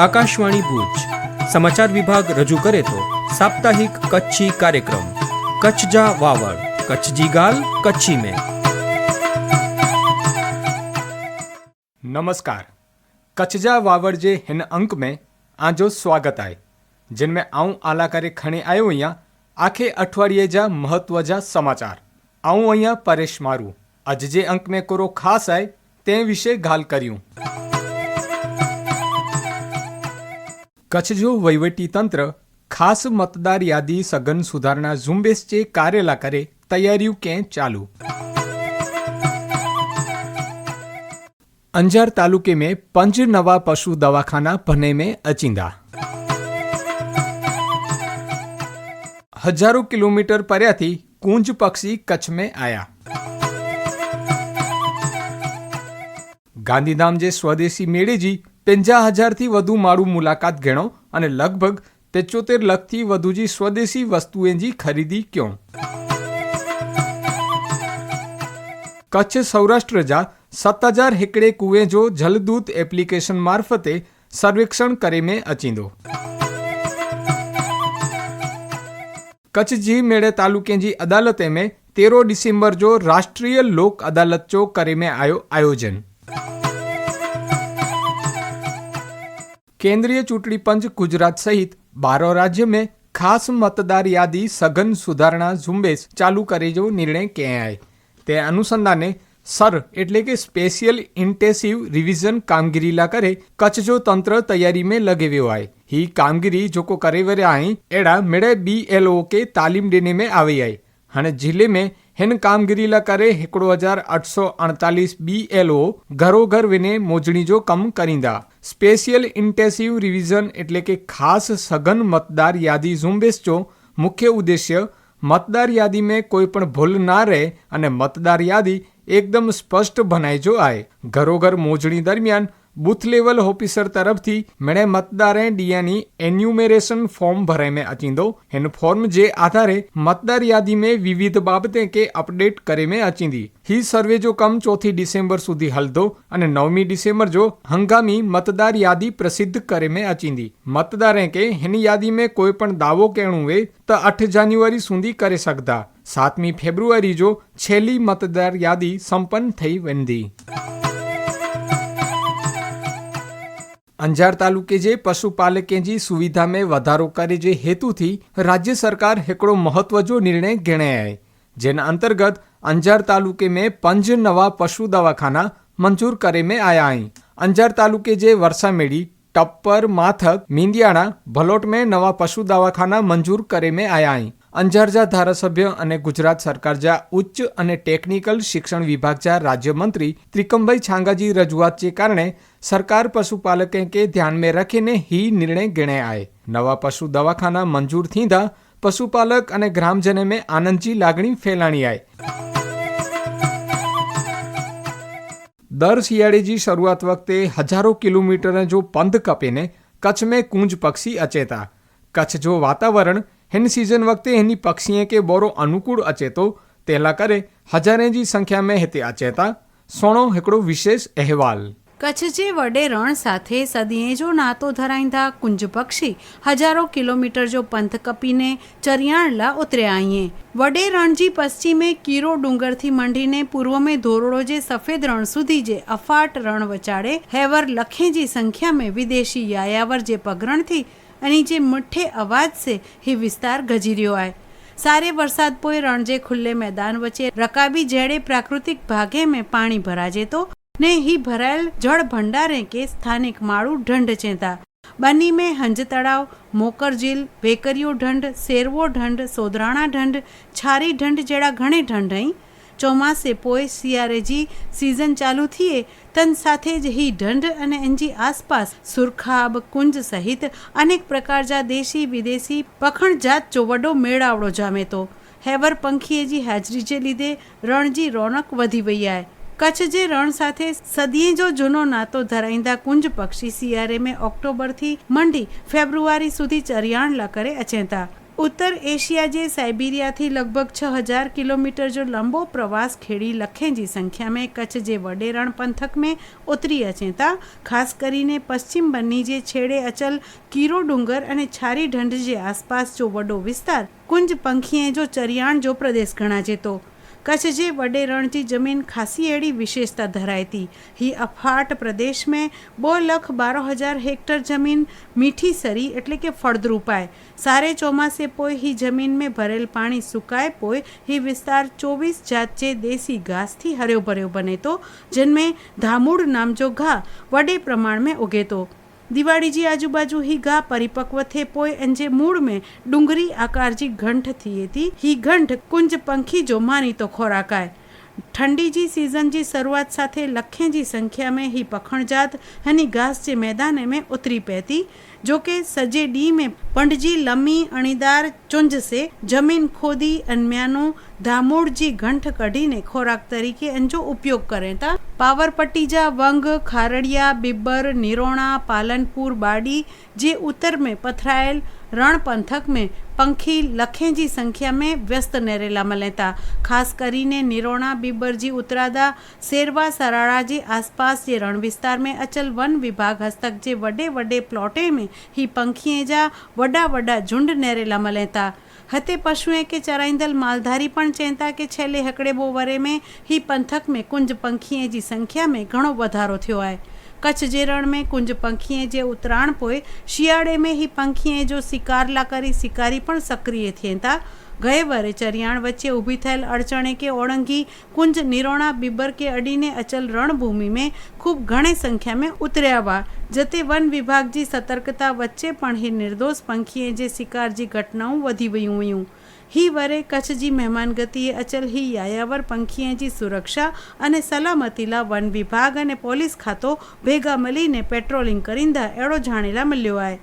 આકાશવાણી ભુજ સમાચાર વિભાગ રજૂ કરે તો સાપ્તાહિક કચ્છી કાર્યક્રમ કચ્છ જા વાવડ કચ્છજી ગાલ કચ્છી में नमस्कार कचजा वावड़ जे हिन अंक में आजो स्वागत आहे जिन में आऊं आला करे खणी आयो आहियां आखे अठवाड़िए जा महत्व जा समाचार आऊं आहियां परेश मारू अॼु जे अंक में कोरो ख़ासि आहे तंहिं विषय ॻाल्हि करियूं કચ્છ જો વહીવટીતંત્ર ખાસ મતદાર યાદી સઘન સુધારણા ઝુંબેશ ચે કારેલા કરે, તૈયારીઓ ક્યાં ચાલુ? અંજાર તાલુકે में पंज नवा पशु दवाखाना बने में अचिंदा હજારો કિલોમીટર પર્યાથી કુંજ પક્ષી કચ્છ મેં આયા. ગાંધીધામ જે સ્વદેશી મેળેજી પંજા હજારથી વધુ માળું મુલાકાત ગણો અને લગભગ તેચોતેર લાખથી વધુજી સ્વદેશી વસ્તુએજી ખરીદી ક્યો કચ્છ સૌરાષ્ટ્ર જા સત્ત હજાર હેકડે કુએ જો જલદૂત એપ્લિકેશન મારફતે સર્વેક્ષણ કરે में अचींदो कच्छ जी मेड़े तालुके जी अदालते में तेरह डिसम्बर जो राष्ट्रीय लोक अदालत जो करे में आयो आयोजन केंद्रीय चूंटणी पंच गुजरात सहित बारह राज्य में ખાસ મતદાર યાદી સઘન સુધારણા ઝુંબેશ ચાલુ કરે જેવો નિર્ણય ક્યાં આય તે અનુસંધાને સર એટલે કે સ્પેશિયલ ઇન્ટેન્સિવ રિવિઝન કામગીરી લા કરે કચ્છ જો તંત્ર તૈયારી में लगे वियो आहे ही कामगिरी जेको करे वरिया आहीं अहिड़ा मिड़े बी एल ओ के तालीम ॾिने में આવી आहे हाणे जिले में હેન કામગીરીલા કરે હિકડો હજાર અઠસો અડતાલીસ બીએલઓ ઘરો ઘર વિને મોજણી જો કમ કરીંદા. સ્પેશિયલ ઇન્ટેન્સિવ રિવિઝન એટલે કે ખાસ સઘન મતદાર યાદી ઝુંબેશ જો મુખ્ય ઉદ્દેશ્ય મતદાર યાદી મેં કોઈ પણ ભૂલ ના રહે અને મતદાર યાદી એકદમ સ્પષ્ટ બનાઈ જો આય. ઘરો ઘર મોજણી દરમિયાન બુથ લેવલ ઓફિસર તરફથી મણે મતદારે ડીયાની એન્યુમેરેશન ફોર્મ ભરે મેં અચींदो हिन फॉर्म जे आधारे मतदार यादी में વિવિધ બાબતે કે અપડેટ કરે મેં અચींदी હી સર્વે જો કમ ચોથી ડિસેમ્બર સુધી હલદો અને નવમી ડિસેમ્બર જો હંગામી મતદાર યાદી પ્રસિદ્ધ કરે મેં અચींदी મતદારે કે હિન યાદી મેં કોઈ પણ દાવો કેણુવે તો 8 જાન્યુઆરી સુધી કરી શકતા. 7મી ફેબ્રુઆરી જો છેલ્લી મતદાર યાદી સંપન્ન થઈ વેંદી. અંજાર તાલુકે જે પશુપાલકે જી સુવિधा में વધારો કરે જે હેતુથી રાજ્य सरकार हेकड़ो महत्व जो निर्णय ગણાય. है જેના અંતર્ગત અંજાર તાલુકે મેં પંજ નવા પશુ દવાખાના મંજૂર કરે મેં આયા અહીં અંજાર તાલુકે જે વરસામેડી ટપ્પર, માથક, મીંદિયાણા, ભલોટ મેં નવા પશુ દવાખાના મંજૂર કરે મેં આયા અહીં અંજારજા ધારાસભ્ય અને ગુજરાત સરકાર જા ઉચ્ચ અને ટેકનિકલ શિક્ષણ વિભાગ જા રાજ્યમંત્રી ત્રિકમભાઈ છાંગાજી રજૂઆત જે કારણે સરકાર પશુપાલકે કે ધ્યાન મેં રખીને હી નિર્ણય ગણે આય. નવા પશુ દવાખાના મંજૂર થીધા પશુપાલક અને ગ્રામજને મેં આનંદજી લાગણી ફેલાણી આય. દર શિયાળેજી શરૂઆત વખતે હજારો કિલોમીટરને જો પંધ કપીને કચ્છ મેં કૂંજ પક્ષી અચેતા. કચ્છ જો વાતાવરણ hen सीजन वक़्ते हिन पक्षीअ खे ॿोरो अनुकूल अचे थो तंहिं करे हज़ारे जी संख्या में हिते अचे था सुहिणो हिकिड़ो विशेष अहवालु કચ્છ જે વડે રણ સાથે સદીએ જો નાતો ધરાईंदा કુંજ પક્ષી, હજારો કિલોમીટર જો પંથ કપીને ચરિયાણલા ઉતર્યા આઈએ વડે રણ જી પશ્ચિમે કીરો ડુંગરથી મંડીને પૂર્વ મેં ધોરડો જે સફેદ રણ સુધી જે અફાટ રણ વચાડે, હેવર લખે જી સંખ્યા મેં વિદેશી યાયાવર જે પગરણથી અને જે મઠ્ઠે અવાજ છે, એ વિસ્તાર ગજી રહ્યો આય. સારે વરસાદ પોય રણજે ખુલ્લે મેદાન વચ્ચે રકાબી જેડે પ્રાકૃતિક ભાગે મેં પાણી ભરાજે તો, ને હી ભરાયેલ જળ ભંડારે કે સ્થાનિક માળું ઢંઢ ચેતા. બની મેં હંજ તળાવ, મોકર ઝીલ વેકરીઓ ઢંઢ, શેરવો ઢંઢ, સોદરાણા ઢંઢ, છારી ઢંઢ જેડા ઘણે ઢંઢ અહીં. ચોમાસે પોય શિયારે જી સિઝન ચાલુ થઈએ, તન સાથે જ હી ઢંઢ અને એનજી આસપાસ સુરખાબ, કુંજ સહિત અનેક પ્રકારજા દેશી વિદેશી પખણજાત ચોવડો મેળાવડો જામે તો. હેવર પંખીએજી હાજરી જે લીધે રણજી રોનક વધી વૈયાય. કચ્છ જે રણ સાથે સદીએ જો જૂનો નાતો ધરાઈંદા કુંજ પક્ષી શિયારે મેં ઓક્ટોબરથી મંડી ફેબ્રુઆરી સુધી ચરિયાણલા કરે અચેતા. ઉત્તર એશિયા જે સાઇબિરિયાથી લગભગ છ હજાર કિલોમીટર જો લંબો પ્રવાસ ખેડી લખેંજી સંખ્યા મેં, કચ્છ જે વડેરણ પંથક મેં ઉતરી અચેતા ખાસ કરીને પશ્ચિમ બંની જે છેડે અચલ કીરો ડુંગર અને છારી ઢંઢ જે આસપાસ જો વડો વિસ્તાર, કુંજ પંખીએ જો ચરિયાણ જો પ્રદેશ ગણાજે તો कच्छ जे वॾे रण जी ज़मीन ख़ासी अहिड़ी विशेषता धराए थी ही अफाट प्रदेश में ॿ लख ॿारहं हज़ार हेक्टर ज़मीन मीठी सरी એટલે કે ફળદ્રુપ आहे સારે ચોમાસે પોઈ હી જમીન મેં ભરેલ પાણી સુકાય પોઈ હી વિસ્તાર ચોવીસ જાત જે દેસી ઘાસથી હર્યો ભર્યો બને તો, જિનમેં ધામુડ નામજો ઘા વડે પ્રમાણ મેં ઉગે તો. દિવાળीજી આજુબાजू हीगा परिपक्व थे पोइ अंजे मूड़ में डूंगरी आकार जी घंट थिए थी ही घंट कुंज पंखी जो मानीतो ख़ोराक आहे ठंडी जी सीज़न जी शुरूआत साथे लखे जी संख्या में ही पखणजात हनी घास जे मैदान में उतरी पए थी जो कि सॼे ॾींहं में पंडजी लम्मी अणीदार चुंज से जमीन खोदी अनम्यानो धामोड़ जी घंट कढीने ख़ोराक तरीक़े इन जो उपयोग करें था पावरपट्टी जा वंग खारड़िया बिब्बर निरोणा पालनपुर बाड़ी जे उत्तर में पथरायल रण पंथक में पंखी लखें जी संख्या में व्यस्त नेरेला मले था ख़ासि કરીને નિરોણા બિબ્બરજી ઉતરાદા શેરવા સરાળા જે આસપાસ જે રણ વિસ્તાર में अचल वन विभाग हस्तक जे वॾे वॾे प्लॉटे में ही पंखीअ जा वॾा वॾा झुंड नेरेला मले था हते पशुएं के चराईंदड़ मालधारी पण चवनि था की छेले हिकिड़े ॿो वरे में ही पंथक में कुंज पंखीअ जी संख्या में घणो वाधारो थियो आहे कच्छ जे रण में कुंज पंखीअ जे उतराण पोइ सियारे में ही पंखीअ जो शिकार लाइ करे शिकारी पण सक्रिय थियनि था ગયે વરે ચરિયાણ વચ્ચે ઊભી થયેલ અડચણે કે ઓળંગી, કુંજ નિરોણા, બિબર કે અડીને અચલ રણભૂમિ મેં ખૂબ ઘણી સંખ્યા મેં ઉતર્યાવા. જતે વન વિભાગજી સતર્કતા વચ્ચે પણ હે નિર્દોષ પંખીએ જે શિકારજી ઘટનાઓ વધી વયું હું હી વરે કચ્છજી મહેમાન ગતિએ અચલ હી યાયાવર પંખીએજી સુરક્ષા અને સલામતીલા વન વિભાગ અને પોલીસ ખાતો ભેગા મળીને પેટ્રોલિંગ કરીને એડો જાણેલા મળ્યો આય.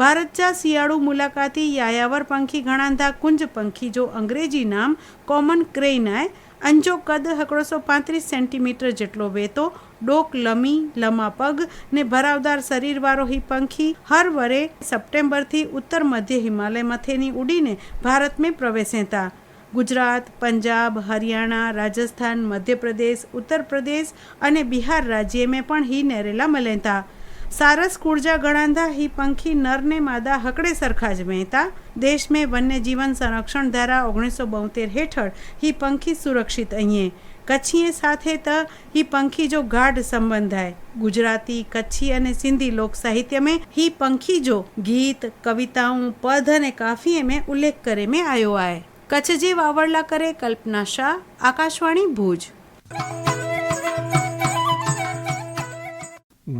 ભારતજા શિયાળુ મુલાકાતી યાયાવર પંખી ગણાંધા કુંજ પંખી, જો અંગ્રેજી નામ કોમન ક્રેઇનાય, અંજો કદ હકડોસો પાંત્રીસ સેન્ટીમીટર જેટલો વેતો ડોક લમી, લમા પગ ને ભરાવદાર શરીરવાળો હી પંખી હર વરે સપ્ટેમ્બરથી ઉત્તર મધ્ય હિમાલયમાંથીની ઉડીને ભારત મેં પ્રવેશેતા. ગુજરાત, પંજાબ, હરિયાણા, રાજસ્થાન, મધ્યપ્રદેશ ઉત્તર પ્રદેશ અને બિહાર રાજ્યમાં પણ હી નેરેલા મલેતા. सारस कुर्जा गणांदा ही पंखी नर ने मादा हकड़े सरखा ज वहेता देश में वन्य जीवन संरक्षण धारा ઓગણીસો બોતેર હેઠળ ही पंखी સુરક્ષિત અહીં કચ્છીએ સાથે त ही पंखी जो ગાઢ સંબંધ आहे ગુજરાતી કચ્છી અને સિંધી લોક સાહિત્ય में ही पंखी जो गीत कविताऊं पद અને કાફીએ में ઉલ્લેખ કરે में આયો आहे કચ્છ જે વાવડલા કરે કલ્પના શાહ આકાશવાણી ભુજ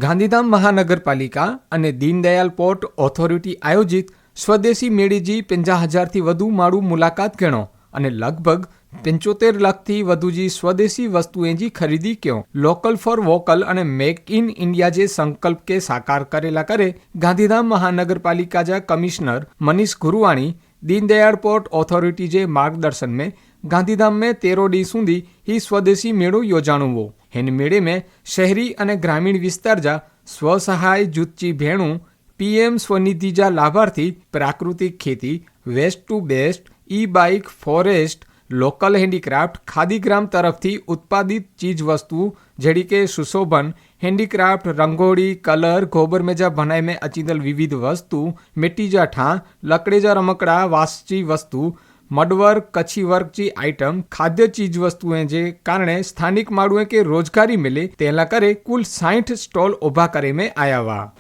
ગાંધીધામ મહાનગરપાલિકા અને દીનદયાલ પોર્ટ ઓથોરિટી આયોજિત સ્વદેશી મેળીજી પંજા હજારથી વધુ માળું મુલાકાત ગણો અને લગભગ પંચોતેર લાખથી વધુજી સ્વદેશી વસ્તુએજી ખરીદી ક્યો. લોકલ ફોર વોકલ અને મેક ઇન ઇન્ડિયા જે સંકલ્પ કે સાકાર કરેલા કરે ગાંધીધામ મહાનગरपालिका જા commissioner Manish Guruvani Deendayal port authority જે માર્ગદર્શન મેં ગાંધीधाम में तेरह डी सुधी ही स्वदेशी मेड़ो योजाणुवो હેનમેળીમે શહેરી અને ગ્રામીણ વિસ્તાર જા સ્વસહાય જૂથચી ભેણું પીએમ સ્વનિધિજા લાભાર્થી પ્રાકૃતિક ખેતી, waste to best e bike forest, local handicraft, ખાદીગ્રામ તરફથી ઉત્પાદિત ચીજવસ્તુ જેડી કે સુશોભન, હેન્ડીક્રાફ્ટ, રંગોળી, કલર, ગોબર મેજા ભનાઈ મેં અચીદલ વિવિધ વસ્તુ મિટ્ટીજા ઠાં લકડેજા રમકડા, વાસચી વસ્તુ वासची वस्तु मडवर्क कच्छी वर्क जी आइटम खाद्य चीज वस्तुएं जे कारणे स्थानिक माण्हूअ खे रोजगारी मिले तेला करे कुल साठ स्टॉल उभा करे में आया हुआ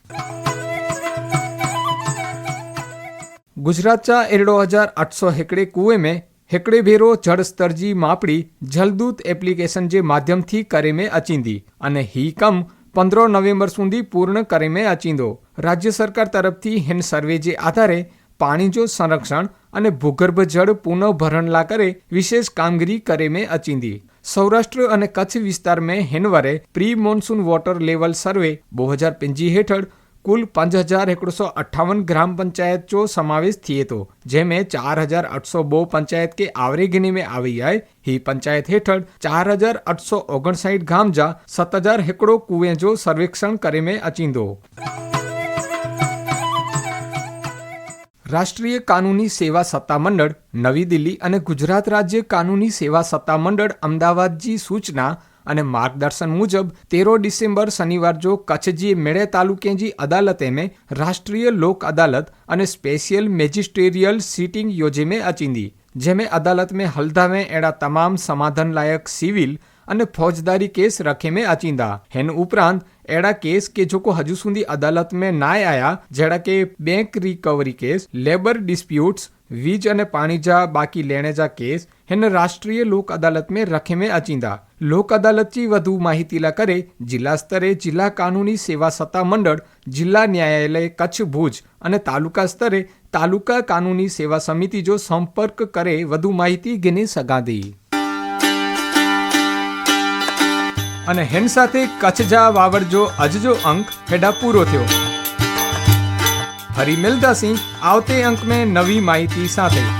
गुजरात जा अरिड़ो हज़ार अठ सौ हिकिड़े कुएं में हिकिड़े भेरो जड़ स्तर जी मापड़ी जलदूत एप्लीकेशन जे माध्यम थी करे में अचींदी अने ही कम पंद्रहं नवेम्बर સુધી પૂર્ણ કરે में અચીંદો રાજ્ય સરકાર તરફથી હિન સર્વે જે આધારે પાણી જો સંરક્ષણ અને ભૂગર્ભ જળ પુનઃભરણલા કરે વિશેષ કામગીરી કરે મેં અચિંદી. સૌરાષ્ટ્ર અને કચ્છ વિસ્તાર મેં હેનવારે pre monsoon water level survey બે હજાર પંજી હેઠળ કુલ પાંચ હજાર એકસો અઠ્ઠાવન ગ્રામ पंचायत ચો સમાવેશ થયે તો જેમે ચાર હજાર આઠસો બો પંચાયત કે આવરે ગિની મેં આવી આય. હી પંચાયત હેઠળ ચાર હજાર આઠસો ઓગણસાઠ ગામજા સત હજાર હેકડો કુવેજો સર્વેક્ષણ કરે મેં અચિંદો. રાષ્ટ્રીય કાનૂની સેવા સત્તામંડળ, નવી દિલ્હી અને ગુજરાત રાજ્ય કાનૂની સેવા સત્તામંડળ અમદાવાદજી સૂચના અને માર્ગદર્શન મુજબ તેરો ડિસેમ્બર શનિવાર જો કચ્છજી મેળે તાલુકેજી અદાલતે મેં રાષ્ટ્રીય લોક અદાલત અને સ્પેશિયલ મેજિસ્ટ્રેરિयल સીટિંગ યોજે મેં અચિંદી, જેમે અદાલત મેં હલ્ધા મેં એડા તમામ સમાધાન લાયક સિવિલ અને ફોજદારી કેસ રખે મેં અચિંદા હેન ઉપરાંત, એડા કેસ કે જોકો હજુ સુધી અદાલત મેં ના આયા, જેડા કે bank recovery case, labour disputes, વીજ અને પાણીજા બાકી લેણેજા કેસ, હેને રાષ્ટ્રીય લોક અદાલત મેં રખે મેં અચિંદા લોક અદાલતથી વધુ માહિતીલા કરે જિલ્લા સ્તરે જિલ્લા કાનૂની સેવા સત્તા મંડળ, જિલ્લા ન્યાયાલય કચ્છ ભુજ અને તાલુકા સ્તરે તાલુકા કાનૂની સેવા સમિતિ જો સંપર્ક કરે વધુ માહિતી ગેની સગાદી અને હેન સાથે કચ્છ જા વાવરજો અજજો અંક હેડા પૂરો થયો. ફરી મિલતા સિંહ આવતે અંક મેં નવી માહિતી સાથે.